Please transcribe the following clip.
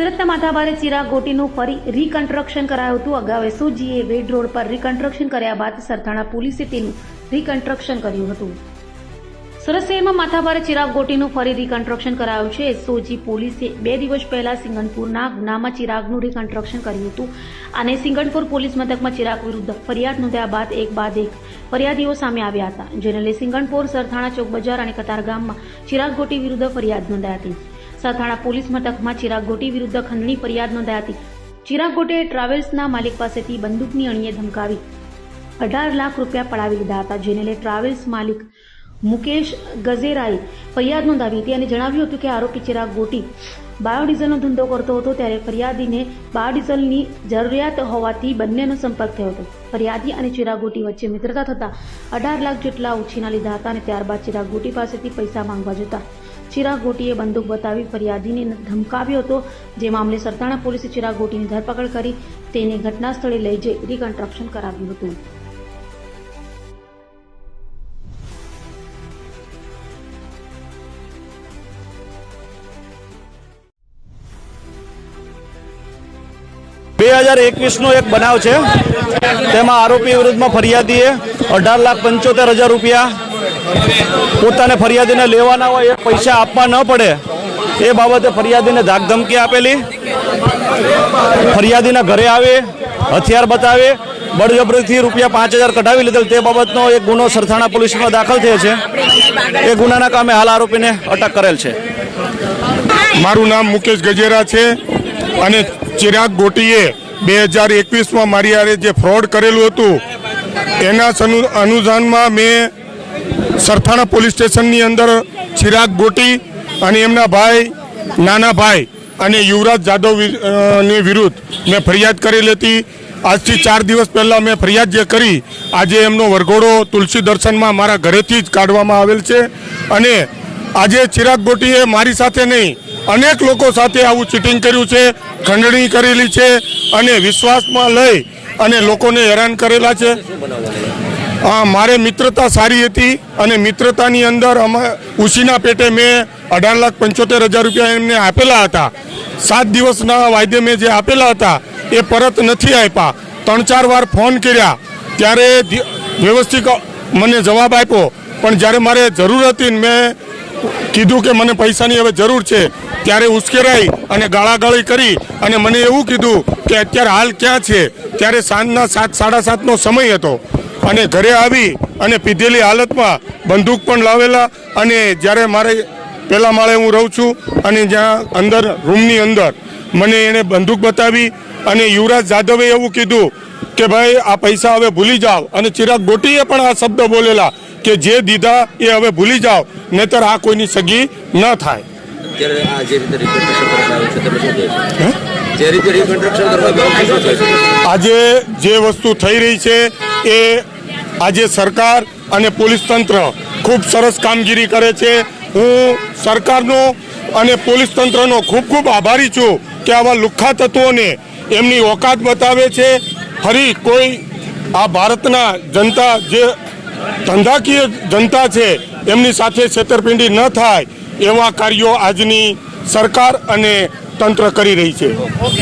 સુરતના માથાભારે ચિરાગ ગોટીનું ફરી રીકન્સ્ટ્રક્શન કરાયું હતું. અગાઉ એસઓજીએ વેડ રોડ પર રીકન્સ્ટ્રક્શન કર્યા બાદ સરથાણા પોલીસે તેનું રીકન્સ્ટ્રક્શન કર્યું હતું. સુરત શહેરમાં માથાભારે ચિરાગ ગોટીનું ફરી રીકન્સ્ટ્રક્શન કરાયું છે. એસઓજી પોલીસે બે દિવસ પહેલા સિંગણપુરના ગુનામાં ચિરાગનું રીકન્સ્ટ્રક્શન કર્યું હતું. અને સિંગણપુર પોલીસ મથકમાં ચિરાગ વિરુદ્ધ ફરિયાદ નોંધ્યા બાદ એક બાદ એક ફરિયાદીઓ સામે આવ્યા હતા. જેને લઈ સિંગણપુર સરથાણા ચોક બજાર અને કતારગામમાં ચિરાગ ગોટી વિરુદ્ધ ફરિયાદ નોંધાઈ હતી. સરથાણા પોલીસ મથકમાં ચિરાગ ગોટી વિરુદ્ધ ખંડણી ફરિયાદ નોંધાઈ હતી. ચિરાગ ગોટીએ ટ્રાવેલ્સના માલિક પાસેથી બંદૂકની અણીએ ધમકાવી. અઢાર લાખ રૂપિયા પડાવી લીધા હતા, જેને લઈ ટ્રાવેલ્સ માલિક મુકેશ ગઝેરાએ ફરિયાદ નોંધાવી હતી અને જણાવ્યું હતું કે આરોપી ચિરાગ ગોટી બાયોડીઝલનો ધંધો કરતો હતો ત્યારે ફરિયાદીને બાયોડીઝલની જરૂરિયાત હોવાથી બંનેનો સંપર્ક થયો હતો. ફરિયાદી અને ચિરાગ ગોટી વચ્ચે મિત્રતા થતાં અઢાર લાખ જેટલા ઉછીના લીધા હતા અને ત્યારબાદ ચિરાગ ગોટી પાસેથી પૈસા માંગવા જતા ચિરાગ ગોટીએ બંદૂક બતાવી ફરિયાદીને ધમકાવ્યો હતો. જે મામલે સરતાણા પોલીસે ચિરાગ ગોટીની ધરપકડ કરી તેને ઘટના સ્થળે લઈ જઈ રીકન્સ્ટ્રક્શન કરાવ્યું હતું. બે હજાર એકવીસનો એક બનાવ છે. તેમાં આરોપી વિરુદ્ધમાં ફરિયાદીએ અઢાર લાખ પંચોતેર હજાર રૂપિયા પોતાને ફરિયાદીને લેવાના હોય, એ પૈસા આપવા ન પડે. એ બાબતે ફરિયાદીને ધાકધમકી આપેલી. ફરિયાદીના ઘરે આવે, હથિયાર બતાવે, બળજબરીથી રૂપિયા પાંચ હજાર કઢાવી લીધેલ. તે બાબતનો એક ગુનો સરથાણા પોલીસમાં દાખલ થયો છે. એ ગુનાના કામે હાલ આરોપીને અટક કરેલ છે. મારું નામ મુકેશ ગજેરા છે અને ચિરાગ ગોટીએ બે હજાર એકવીસમાં મારી આરે જે ફ્રોડ કરેલું હતું, એના અનુસારમાં મેં સરથાણા પોલીસ સ્ટેશનની અંદર ચિરાગ ગોટી અને એમના ભાઈ, નાના ભાઈ અને યુવરાજ જાદવની વિરુદ્ધ મેં ફરિયાદ કરેલી હતી આજથી ચાર દિવસ પહેલાં મેં ફરિયાદ જે કરી, આજે એમનો વરઘોડો તુલસી દર્શનમાં મારા ઘરેથી જ કાઢવામાં આવેલ છે. અને આજે ચિરાગ ગોટીએ મારી સાથે નહીં, અનેક લોકો સાથે આવું ચીટિંગ કર્યું છે, ખંડણી કરેલી છે અને વિશ્વાસમાં લઈ અને લોકોને હેરાન કરેલા છે. મારે મિત્રતા સારી હતી અને મિત્રતાની અંદર અમે ઉશીના પેટે મેં અઢાર લાખ પંચોતેર હજાર રૂપિયા એમને આપેલા હતા. સાત દિવસના વાયદે મેં જે આપેલા હતા એ પરત નથી આપ્યા. ત્રણ ચાર વાર ફોન કર્યા. ત્યારે વ્યવસ્થિત મને જવાબ આપ્યો. પણ જ્યારે મારે જરૂર હતી મેં કીધું કે મને પૈસાની હવે જરૂર છે, ત્યારે ઉશ્કેરાઈ અને ગાળાગાળી કરી અને મને એવું કીધું કે અત્યારે હાલ ક્યાં છે? ત્યારે સાંજના સાત, સાડા સાતનો સમય હતો. અને ઘરે આવી અને પીધેલી હાલતમાં બંદૂક પણ લાવેલા અને જ્યારે મારે પહેલા માળે હું રહું છું અને જ્યાં અંદર રૂમની અંદર મને એણે બંદૂક બતાવી અને યુવરાજ જાદવે એવું કીધું કે ભાઈ આ પૈસા હવે ભૂલી જાઓ. અને ચિરાગ ગોટીએ પણ આ શબ્દ બોલેલા કે જે દીધા એ હવે ભૂલી જાઓ નહીતર આ કોઈની સગી ન થાય. આજે જે વસ્તુ થઈ રહી છે એ આજે સરકાર અને પોલીસ તંત્ર ખૂબ સરસ કામગીરી કરે છે. હું સરકારનો અને પોલીસ તંત્રનો ખૂબ ખૂબ આભારી છું કે આવા લુખ્ખા તત્વોને એમની ઓકાત બતાવે છે. ફરી કોઈ આ ભારતના જનતા જે ધંધાકીય જનતા છે, એમની સાથે છેતરપિંડી ન થાય એવા કાર્યો આજની સરકાર અને તંત્ર કરી રહી છે.